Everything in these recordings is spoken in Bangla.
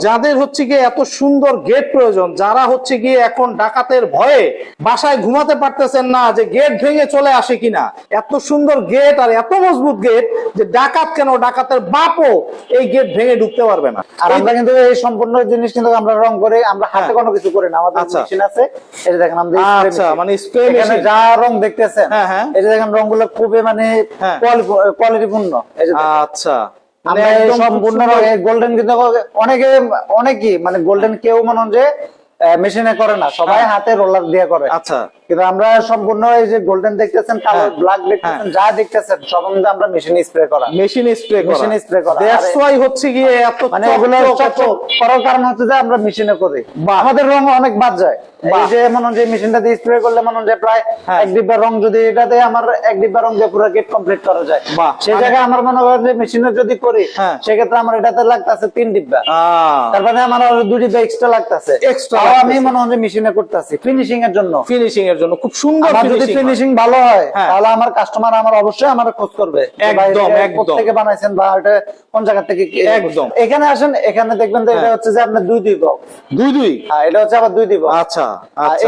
যাদের হচ্ছে গিয়ে এত সুন্দর গেট প্রয়োজন যারা হচ্ছে গিয়ে এখন ডাকাতের ভয়ে বাসায় ঘুমাতে পারতেছেন না যে গেট ভেঙে চলে আসে কিনা এত সুন্দর গেট আর এত মজবুত গেট যে ডাকাত কেন ডাকাতের বাপও এই গেট ভেঙে ঢুকতে পারবে না আর আমরা কিন্তু এই সম্পূর্ণ জিনিস কিন্তু আমরা রং করে আমরা হাতে হ্যাঁ। কোনো কিছু করি না আমাদের আচ্ছা। মেশিন আছে এই যে দেখেন আচ্ছা, মানে এখানে machine। যা রং দেখতেছেন হ্যাঁ, হ্যাঁ। যে দেখেন রংগুলো খুবই মানে। কোয়ালিটিপূর্ণ। আচ্ছা আমরা এই একদম খুব সম্পূর্ণ গোল্ডেন কিন্তু অনেকে অনেকেই মানে গোল্ডেন কেউ মনে যে মেশিনে করে না সবাই হ্যাঁ। হাতে রোলার দিয়ে করে। আচ্ছা। কিন্তু আমরা সম্পূর্ণ এই যে গোল্ডেন দেখতেছেন হ্যাঁ। ব্ল্যাক দেখতেছেন যা দেখতেছেন সব কিন্তু আমরা মেশিনে স্প্রে করা। মেশিন স্প্রে করা। Machine spray করা। দ্যাটস ওয়াই হচ্ছে গিয়ে এত মানে এগুলো করার কারণ হচ্ছে যে আমরা মেশিনে করি। আমাদের রং অনেক বাদ যায়। এই যে মনে যে মেশিনটা দিয়ে স্প্রে করলে মনে যে প্রায় হ্যাঁ। এক ডিব্বা রং যদি এটাতে আমার এক ডিব্বা রং দিয়ে পুরো গেট কমপ্লিট করা যায়। সেই মানে- জায়গায় আমার মনে করেন যে মেশিনে যদি করি হ্যাঁ। সেক্ষেত্রে আমার এটাতে লাগতেছে তিন ডিব্বা। তারপরে আমার আরও দুই ডিব্বা এক্সট্রা লাগতেছে। তাও আমি মনে হয় মেশিনে করতেছি ফিনিশিং এর জন্য। ফিনিশিং এর জন্য খুব সুন্দর যদি ফিনিশিং ভালো হয় হ্যাঁ। তাহলে আমার কাস্টমার আমার অবশ্যই আমার খোঁজ করবে একদম, একদম। কোত্থেকে বানাইছেন বা এটা কোন জায়গা থেকে একদম। এখানে আসেন এখানে দেখবেন তো এটা হ্যাঁ। হচ্ছে যে আপনার দুই দুই বক্স দুই দুই? এটা হচ্ছে আবার দুই দুই বক্স আচ্ছা।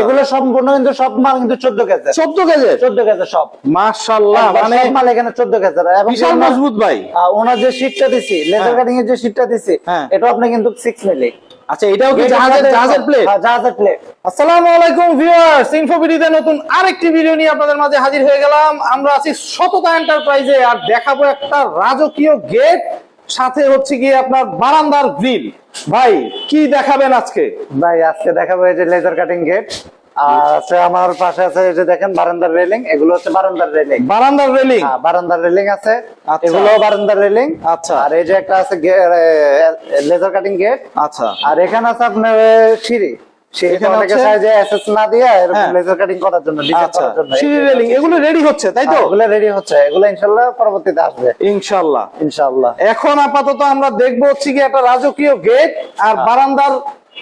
এগুলো সম্পূর্ণ কিন্তু সব মাল কিন্তু চোদ্দ চোদ্দ কেজের চোদ্দ সব। মাশাল্লাহ মানে মাল এখানে চোদ্দ বিশাল মজবুত ভাই। ওনার যে শীটটা দিছি লেজার হ্যাঁ। কাটিং এর যে শীটটা দিছি হ্যাঁ। এটা আপনি কিন্তু সিক্স মিলি আচ্ছা এটাও কি জাহাজের জাহাজের প্লেট হ্যাঁ, জাহাজের প্লেট আসসালামু আলাইকুম ভিউয়ার্স ইনফোবিডিতে নতুন আরেকটি ভিডিও নিয়ে আপনাদের মাঝে হাজির হয়ে গেলাম। আমরা আছি সততা এন্টারপ্রাইজে আর দেখাবো একটা রাজকীয় গেট সাথে হচ্ছে গিয়ে আপনার বারান্দার গ্রিল। ভাই কি দেখাবেন আজকে? ভাই আজকে দেখাবো এই যে লেজার কাটিং গেট আর আছে আমার পাশে আছে যে দেখেন বারান্দার রেলিং এগুলো হচ্ছে বারান্দার রেলিং বারান্দার রেলিং হ্যাঁ, বারান্দার রেলিং আছে আচ্ছা। এগুলো বারান্দার রেলিং আচ্ছা। আর এই যে একটা আছে লেজার কাটিং গেট আচ্ছা। আর এখানে আছে আপনার সিঁড়ি। এখানে হ্যাঁ। আচ্ছা হ্যাঁ, এখন আপাতত আমরা দেখব হচ্ছে কি একটা রাজকীয় গেট আর বারান্দার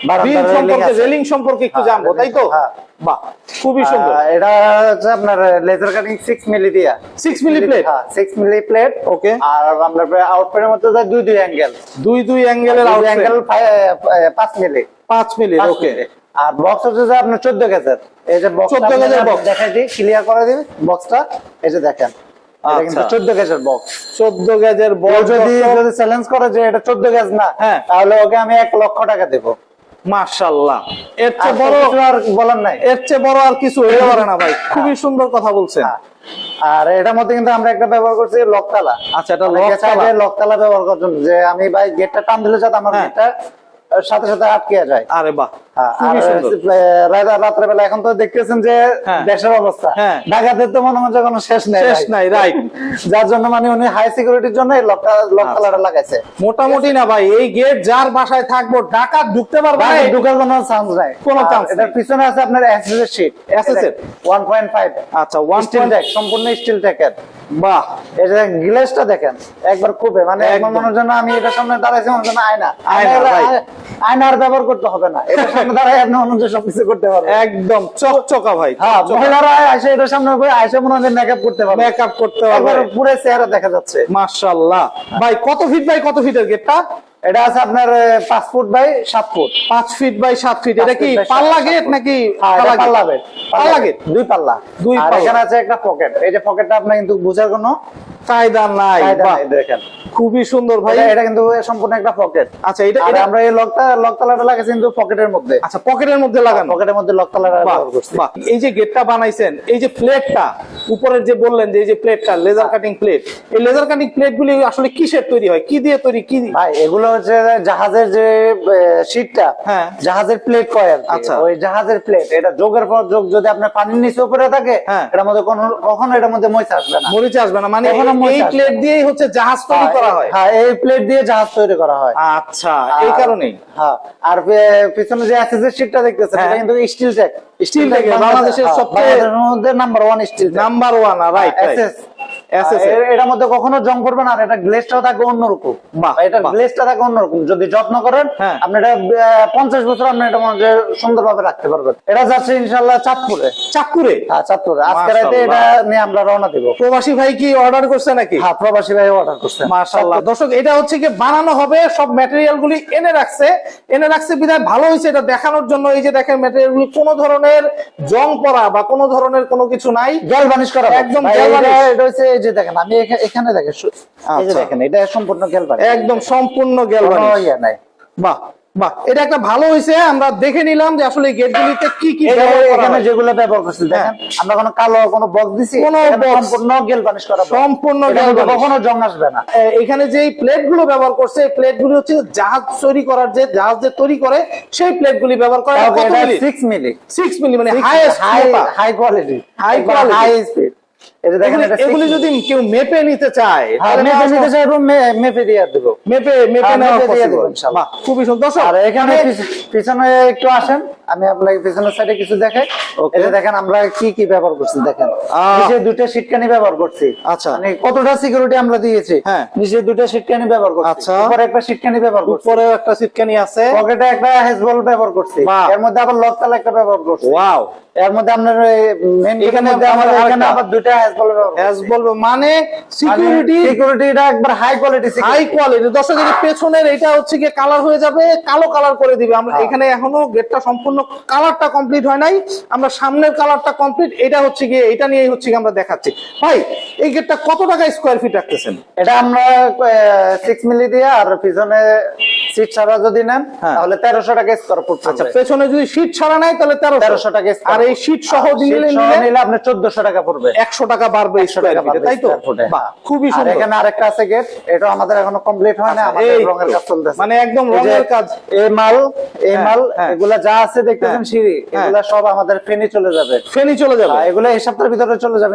বারান্দার সম্পর্কে রেলিং সম্পর্কে একটু হ্যাঁ, জানব তাই তো? হ্যাঁ। বাহ খুবই সুন্দর। এটা হচ্ছে আপনার লেজার কাটিং সিক্স মিলি দিয়া। 6 মিলি প্লেট হ্যাঁ মিলি প্লেট Okay. আর আপনার আউটপুটের মধ্যে যায় দুই দুই অ্যাঙ্গেল দুই দুই অ্যাঙ্গেলের অ্যাঙ্গেল পাঁচ মিলি পাঁচ মিলি ওকে। আর বক্স হচ্ছে যে আপনার চোদ্দ গেজের এই যে বক্স 14 গেজের box। দেখাই দিই ক্লিয়ার করে বক্সটা এই যে দেখেন আচ্ছা। চোদ্দ গেজের বক্স চোদ্দ গেজের বড় বড় যদি যদি চ্যালেঞ্জ করে যে এটা চোদ্দ গেজ না হ্যাঁ। তাহলে ওকে আমি এক লক্ষ টাকা দেবো মাশাল্লাহ এর চেয়ে বড় আর বলার নাই এর চেয়ে বড় আর কিছু হতে পারে না ভাই খুবই সুন্দর কথা বলছেন হ্যাঁ। আর এটার মধ্যে কিন্তু আমরা একটা ব্যবহার করছি লকতালা আচ্ছা, এটা লকতালা। লকতালা ব্যবহার করার জন্য যে আমি ভাই গেটটা টান দিলে যাতে আমার হ্যাঁ। গেটটা সাথে সাথে আটকে যায়। আরে বাহ হ্যাঁ, রাত্রে বেলা এখন তো দেখতেছেন যে হ্যাঁ। দেশের অবস্থা। হ্যাঁ। ঢাকাতে তো মনে হচ্ছে কোনো শেষ নেই শেষ নাই, right. যার জন্য মানে উনি হাই সিকিউরিটির জন্য এই লকটা লকতালাটা লাগাইছে। মোটামুটি না ভাই এই গেট যার বাসায় থাকব ডাকাত ঢুকতে পারবে না। ঢুকার কোনো চান্স নাই। কোনো এটার পিছনে আছে আপনার এসএস এর শীট এর? 1.5 আচ্ছা ওয়ান স্টিল ট্যাগ সম্পূর্ণ স্টিল ট্যাগের বাহ এই যে দেখেন একবার খুবই মানে একবার মনে জন্য আমি এটার সামনে দাঁড়াইছি মনে জন্য আয়না। আয়না, আয়না right. আয়না আর ব্যবহার করতে হবে না এটার সামনে দাঁড়াই আপনি অন্য সবকিছু করতে পারবেন। একদম চকচকা ভাই হ্যাঁ মহিলারা আসে এটার সামনে করে আসে মনে হয় মেকআপ করতে পারবে। মেকআপ করতে পারবে। পুরো চেহারা দেখা যাচ্ছে। ভাই কত ফিট ভাই কত ফিটের গেটটা এটা আছে আপনার পাঁচ ফুট বাই সাত ফুট। পাঁচ ফিট বাই সাত ফিট। এটা কি সাত- পাল্লা গেট নাকি হ্যাঁ, পাল্লা পাল্লা গেট। পাল্লা গেট? দুই পাল্লা। দুই আর এখানে আছে একটা পকেট। এই যে পকেটটা আপনার কিন্তু বুঝার কোনো নাই দেখেন। খুবই সুন্দর ভাই। এটা- কিন্তু সম্পূর্ণ একটা পকেট। আচ্ছা এটা এটা আমরা এই লকটা লকতালাটা লাগাইছি কিন্তু পকেটের মধ্যে। আচ্ছা পকেটের মধ্যে লাগানো। পকেটের মধ্যে লকতালাটা ব্যবহার করছি। এই যে গেটটা বানাইছেন এই যে প্লেটটা উপরের যে বললেন যে এই যে প্লেটটা লেজার কাটিং প্লেট এই লেজার কাটিং প্লেট গুলি আসলে কিসের তৈরি হয়? কি দিয়ে তৈরি? কি ভাই এগুলো হচ্ছে জাহাজের যে শীটটা হ্যাঁ। জাহাজের প্লেট কয় আর আচ্ছা। ওই জাহাজের প্লেট এটা যোগের পর যোগ যদি আপনার পানির নিচে উপরে থাকে হ্যাঁ। এটার মধ্যে কখনো এটার মধ্যে ময়সা আসবে না। মরিচ আসবে না মানে মরিচ এই প্লেট দিয়েই হচ্ছে জাহাজ তৈরি করা হয়। হ্যাঁ এই প্লেট দিয়ে জাহাজ তৈরি করা হয়। আচ্ছা এই কারণেই। হ্যাঁ আর পিছনে যে এসএস শীটটা দেখতেছেন হ্যাঁ। এটা কিন্তু স্টিল tag, বাংলাদেশের সবচেয়ে- number one steel number one right SS এটার মধ্যে কখনো জং পড়বে না আর এটা থাকবে অন্যরকম। এটা বাহ। গ্লেজটা থাকবে অন্যরকম। যদি যত্ন করেন হ্যাঁ। আপনি এটা পঞ্চাশ বছর আপনি এটা মনে সুন্দরভাবে রাখতে পারবেন। এটা যাচ্ছে ইনশাল্লাহ চাঁদপুরে। চাঁদপুরে? হ্যাঁ চাঁদপুরে। আজকে রাতে এটা নিয়ে আমরা রওনা দিব। প্রবাসী ভাই কি অর্ডার করছে নাকি? হ্যাঁ প্রবাসী ভাই অর্ডার মাশাআল্লাহ। দর্শক এটা হচ্ছে কি বানানো হবে সব ম্যাটেরিয়াল গুলি এনে রাখছে। এনে রাখছে বিধায় ভালো হয়েছে এটা দেখানোর জন্য। এই যে দেখেন ম্যাটেরিয়াল গুলি কোনো ধরনের জং পড়া বা কোনো ধরনের কোনো কিছু নাই। গ্যাল বানিশ করা একদম varnish। এটা হচ্ছে এই যে দেখেন আমি এখানে দেখেন এই যে আচ্ছা। দেখেন এটা সম্পূর্ণ গ্যাল একদম সম্পূর্ণ গ্যালভানিশ ইয়ে নাই। বাহ বাহ এটা একটা ভালো হয়েছে আমরা দেখে নিলাম যে আসলে গেট গুলিতে কি কি এখানে যেগুলো ব্যবহার করছি দেখেন আমরা কোনো কালো কোনো বক্স দিছি। সম্পূর্ণ গেল বানিশ করা সম্পূর্ণ কখনো জং আসবে না। এখানে যে প্লেটগুলো ব্যবহার করছে এই প্লেট গুলি হচ্ছে জাহাজ তৈরি করার যে জাহাজ যে তৈরি করে সেই প্লেট গুলি ব্যবহার করে 6 মিলি? Six milli? মানে highest high high quality High quality। High speed এগুলি যদি কেউ মেপে নিতে চায় হ্যাঁ মেপে নিতে মেপে দিয়ে দেব। মেপে মেপে মেপে দিয়ে দেবো খুবই সুন্দর আর এখানে মানে- পিছনে একটু আসেন। আমি আপনাকে পিছনের সাইডে কিছু দেখাই। এটা দেখেন আমরা কি কি ব্যবহার করছি দেখেন। নিচে দুটো সিটকানি ব্যবহার করছি। আচ্ছা। মানে কতটা সিকিউরিটি আমরা দিয়েছি? হ্যাঁ। নিচে দুটো সিটকানি ব্যবহার করছি। আচ্ছা। উপরে একটা সিটকানি ব্যবহার করছি। উপরে একটা সিটকানি আছে। পকেটে একটা হেজবল ব্যবহার করছি। এর মধ্যে আবার লক তালা একটা ব্যবহার করছি। ওয়াও এর মধ্যে আপনার মেন এখানে আমাদের এখানে আবার দুটো হেজবল বলব মানে সিকিউরিটি সিকিউরিটিটা একবার হাই কোয়ালিটি হাই কোয়ালিটি দর্শক পেছনের এটা হচ্ছে কি কালার হয়ে যাবে কালো কালার করে দিবে। আমরা এখানে এখনও গেটটা সম্পূর্ণ কালারটা কমপ্লিট হয় নাই। আমরা সামনের কালারটা কমপ্লিট এটা হচ্ছে গিয়ে, এটা নিয়ে হচ্ছে গিয়ে আমরা দেখাচ্ছি। ভাই, এই গেটটা কত টাকা স্কোয়ার ফিট রাখতেছেন? এটা আমরা সিক্স মিলি দিয়ে আর পিছনে সিট ছাড়া যদি নেন হ্যাঁ। তাহলে তেরোশো টাকা স্কোয়ার ফুট আচ্ছা পেছনে যদি শীট ছাড়া নাই তাহলে তেরোশো। তেরোশো টাকা আর এই foot। সহ আর দিলে sheet সহ নিলে নিলে আপনার চোদ্দশো টাকা পড়বে। একশো টাকা বাড়বে একশো স্কোয়ার টাকা তাই তো? square foot এ। বাহ খুবই সুন্দর। এখানে আরেকটা আছে গেট এটা আমাদের এখনও কমপ্লিট হয় না আমাদের রঙের কাজ চলতেছে। মানে একদম রঙের কাজ। এই মাল এই হ্যাঁ, মাল হ্যাঁ। এগুলা যা আছে দেখতেছেন হ্যাঁ, সিঁড়ি হ্যাঁ। এগুলা সব আমাদের ফেনি চলে যাবে। ফেনি চলে যাবে। এই সপ্তাহের ভিতরে চলে যাবে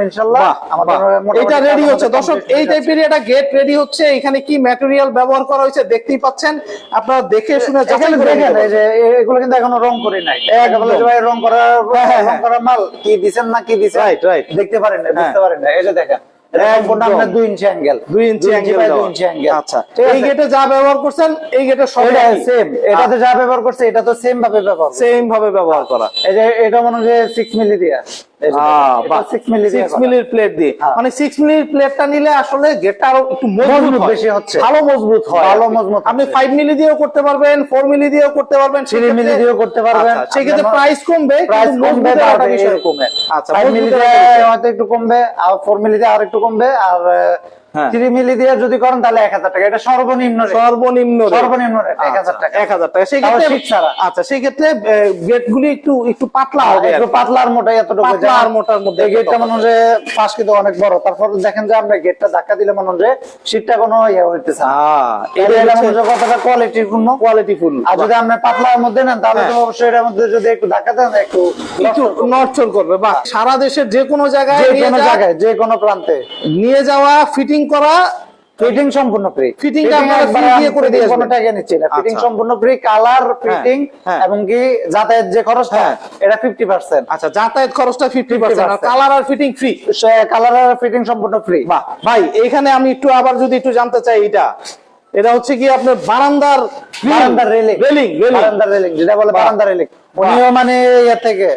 আমাদের এটা রেডি হচ্ছে। দর্শক এই টাইপের একটা গেট রেডি হচ্ছে। এখানে কি ম্যাটেরিয়াল ব্যবহার করা হয়েছে দেখতেই পাচ্ছেন। আপনারা দেখে শুনে যাচাই এখানে দেখেন এই যে এগুলো কিন্তু এখনও রং করে নাই। ভাই রং করা হ্যাঁ, হ্যাঁ, রং করা মাল কি দিছেন না কি দিচ্ছেন. দেখতে পারেন না বুঝতে হ্যাঁ। পারেন না এই যে দেখেন এটা সম্পূর্ণ একদম। আপনার দুই ইঞ্চি অ্যাঙ্গেল দুই ইঞ্চি অ্যাঙ্গেল দুই ইঞ্চি অ্যাঙ্গেল আচ্ছা এই গেটে যা ব্যবহার করছেন এই গেটে সব সেম এটাতে যা ব্যবহার করছে এটা তো সেম ভাবে ব্যবহার সেম ভাবে ব্যবহার করা। এই যে এটা মনে হয় সিক্স মিলি দিয়া। সিক্স মিলি সিক্স মিলির প্লেট দিয়ে হ্যাঁ। মানে প্লেটটা নিলে আসলে গেটটা আরও একটু মজবুত মজবুত বেশি হচ্ছে। ভালো মজবুত হয় ভালো মজবুত আপনি ফাইভ মিলি দিয়েও করতে পারবেন ফোর মিলি দিয়েও করতে পারবেন থ্রি মিলি দিয়েও করতে পারবেন। আচ্ছা, সেক্ষেত্রে প্রাইস কমবে প্রাইস কমবে বিষয়। এরকমে আচ্ছা ফাইভ মিলি। হয়তো একটু কমবে আর ফোর মিলি দিয়ে আর একটু কমবে আর হ্যাঁ। থ্রি মিলি দিয়ে যদি করেন তাহলে এক হাজার টাকা। এটা সর্বনিম্ন সর্বনিম্ন সর্বনিম্ন এক হাজার আচ্ছা, টাকা। এক হাজার টাকা। আচ্ছা সেই ক্ষেত্রে গেট গুলি একটু একটু পাতলা হবে একটু পাতলা আর মোটা এতটুকু পাতলা আর মোটার মধ্যে গেটটা মনে হয় পাশ কিন্তু অনেক বড়। তারপর দেখেন যে আমরা গেটটা ধাক্কা দিলে মনে হয় শীতটা কোনো ইয়ে হইতেছে হয় যে কতটা কোয়ালিটি পূর্ণ কোয়ালিটি ফুল আর যদি আপনি পাতলার মধ্যে নেন তাহলে তো হ্যাঁ। অবশ্যই এটার মধ্যে যদি একটু ধাক্কা দেন একটু একটু নড়চড় করবে। বা সারা দেশের যে কোনো জায়গায় যে কোনো জায়গায় যে কোনো প্রান্তে। নিয়ে যাওয়া ফিটিং করা ফিটিং সম্পূর্ণ ফ্রি আপনারা free দিয়ে করে দিয়ে কোনো টাকা নিচ্ছি না। ফিটিং আচ্ছা। সম্পূর্ণ ফ্রি কালার ফিটিং। এবং কি যাতায়াত যে খরচটা হ্যাঁ। এটা ফিফটি পার্সেন্ট আচ্ছা যাতায়াত খরচটা ফিফটি পার্সেন্ট আর কালার আর ফিটিং ফ্রি কালার আর ফিটিং সম্পূর্ণ ফ্রি বাহ। ভাই এইখানে আমি একটু আবার যদি একটু জানতে চাই এটা। এটা হচ্ছে কি আপনার বারান্দার বারান্দার রেলিং রেলিং বারান্দার রেলিং যেটা বলে। বারান্দার রেলিং উনিও মানে ইয়ে থেকে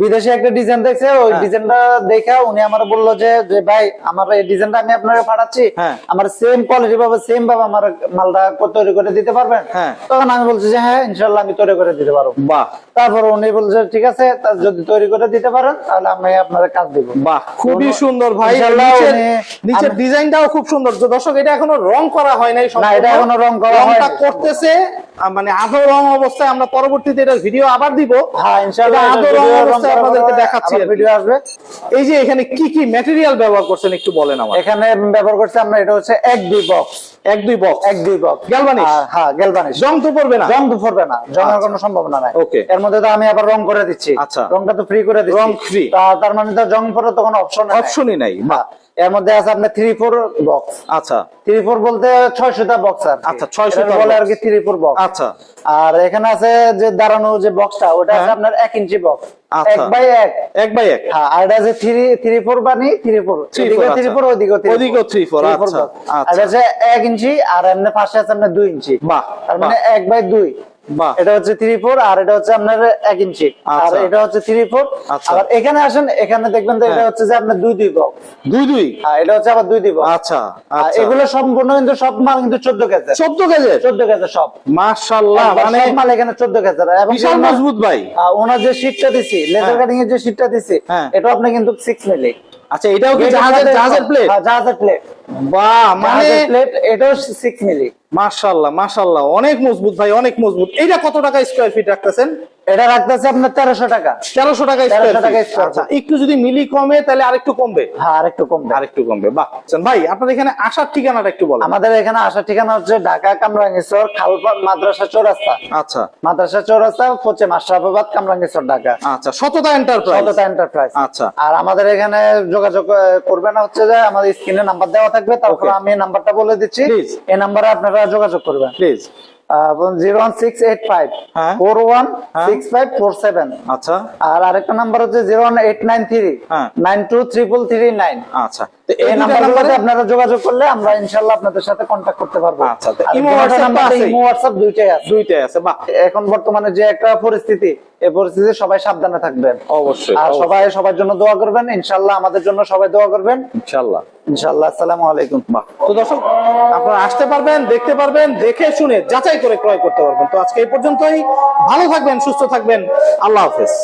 বিদেশে একটা ডিজাইন দেখছে ওই হ্যাঁ। ডিজাইনটা দেখে উনি আমার বলল যে যে ভাই আমার এই ডিজাইনটা আমি আপনাকে পাঠাচ্ছি হ্যাঁ। আমার সেম কোয়ালিটি পাবে সেম ভাবে আমার মালটা তৈরি করে দিতে পারবেন হ্যাঁ। তখন আমি বলছি যে হ্যাঁ ইনশাল্লাহ আমি তৈরি করে দিতে পারব বাহ তারপর উনি বলছে ঠিক আছে যদি তৈরি করে দিতে পারেন তাহলে আমি আপনার কাজ দিব বাহ খুবই সুন্দর ভাই নিচের- ডিজাইনটাও খুব সুন্দর দর্শক এটা এখনও রং করা হয় নাই। এটা এখনও রং করা করতেছে মানে আদৌ রং অবস্থায় আমরা পরবর্তীতে এটার ভিডিও আবার দিব। হ্যাঁ ইনশাল্লাহ এটা এটা রং অবস্থায় আপনাদেরকে দেখাচ্ছি। ভিডিও আসবে। এই যে এখানে কি কি ম্যাটেরিয়াল ব্যবহার করছেন একটু বলেন আমার এখানে ব্যবহার করছি আমরা এটা হচ্ছে এক দুই বক্স এক দুই বক্স এক দুই বক্স Galvanish? হ্যাঁ গ্যালভানিশ জং তো পড়বে না? রং তো পড়বে না। জমের কোনো সম্ভাবনা নাই। Okay. এর মধ্যে তো আমি আবার রং করে দিচ্ছি। আচ্ছা। রংটা তো ফ্রি করে দিচ্ছি। রং। তা- তার মানে তো জং পরে তো কোনো অপশন অপশনই নাই এর মধ্যে আছে আপনার থ্রি ফোর বক্স আচ্ছা। থ্রি ফোর বলতে ছয়শোটা বক্স আর আচ্ছা, 600 টা বলে আর কি থ্রি ফোর বক্স আচ্ছা। আর এখানে আছে যে দাঁড়ানো যে বক্সটা ওটা আছে হ্যাঁ। আপনার এক ইঞ্চি বক্স আচ্ছা। এক বাই এক। এক বাই এক। হ্যাঁ আর এটা থ্রি থ্রি ফোর বানি থ্রি ফোর থ্রি আচ্ছা। ফোর three four, আচ্ছা, আর। এটা এক ইঞ্চি আর এমনি পাশে আছে আপনার দুই ইঞ্চি। বাহ, তার মানে এক বাই দুই। এটা হচ্ছে থ্রি ফোর আর এটা হচ্ছে আপনার এক ইঞ্চি আর। এটা হচ্ছে থ্রি ফোর। আবার এখানে আসেন এখানে দেখবেন তো এটা। হচ্ছে যে আপনার দুই দুই বক্স দুই দুই? এটা হচ্ছে আবার দুই দুই বক্স আচ্ছা এগুলো সম্পূর্ণ কিন্তু সব মাল কিন্তু চোদ্দ কেজি চোদ্দ কেজি সব। একবার মানে সব মাল এখানে চোদ্দ কেজি এবং বিশাল মজবুত ভাই। ওনার যে শীটটা দিছি লেজার হ্যাঁ। কাটিং এর যে শীটটা দিছি হ্যাঁ। এটা আপনি কিন্তু সিক্স মিলি আচ্ছা এটাও কি জাহাজের জাহাজের প্লেট জাহাজের প্লেট বাহ মানে জাহাজের প্লেট এটাও সিক্স মিলি মাশাল্লাহ মাশাল্লাহ। অনেক মজবুত ভাই অনেক মজবুত। এইটা কত টাকা স্কোয়ার ফিট রাখতেছেন? এটা রাখতেছে আপনার তেরোশো টাকা। 1300 টাকা ফিট আচ্ছা একটু যদি মিলি কমে তাহলে আরেকটু কমবে? হ্যাঁ আরেকটু কম আরেকটু কমবে। বাহ ভাই আপনার এখানে আসার ঠিকানাটা একটু বলেন। আমাদের এখানে আসার ঠিকানা হচ্ছে ঢাকা কামরাঙ্গীরচর খালপা মাদ্রাসা চৌরাস্তা। আচ্ছা। মাদ্রাসা চৌরাস্তা মাশরাফাবাদ কামরাঙ্গীরচর ঢাকা। আচ্ছা সততা এন্টারপ্রাইজ সততা এন্টারপ্রাইজ আচ্ছা। আর আমাদের এখানে যোগাযোগ করবেন হচ্ছে যে আমাদের স্ক্রিনে নাম্বার দেওয়া থাকবে তারপর. আমি নাম্বারটা বলে দিচ্ছি এই নাম্বারে আপনারা যোগাযোগ করবেন please zero one six eight five হ্যাঁ। ফোর ওয়ান হ্যাঁ। সিক্স ফাইভ ফোর সেভেন আচ্ছা আর আরেকটা নাম্বার হচ্ছে zero one eight nine three হ্যাঁ। Nine two triple three nine আচ্ছা তো এই নাম্বারগুলোতে আপনারা যোগাযোগ করলে আমরা ইনশাল্লাহ আপনাদের সাথে কন্ট্যাক্ট করতে পারব। আচ্ছা, ইমো, WhatsApp তো ইমো হোয়াটসঅ্যাপ দুইটাই আছে। দুইটাই আছে বাহ। এখন বর্তমানে যে একটা পরিস্থিতি এই পরিস্থিতি সবাই সাবধানে থাকবেন। অবশ্যই আর সবাই সবার জন্য দোয়া করবেন ইনশাল্লাহ আমাদের জন্য সবাই দোয়া করবেন। ইনশাল্লাহ ইনশাল্লাহ আসসালামু আলাইকুম। বাহ। তো দর্শক আপনারা আসতে পারবেন দেখতে পারবেন দেখে শুনে যাচাই করে ক্রয় করতে পারবেন। তো আজকে এই পর্যন্তই। ভালো থাকবেন সুস্থ থাকবেন। আল্লাহ হাফেজ।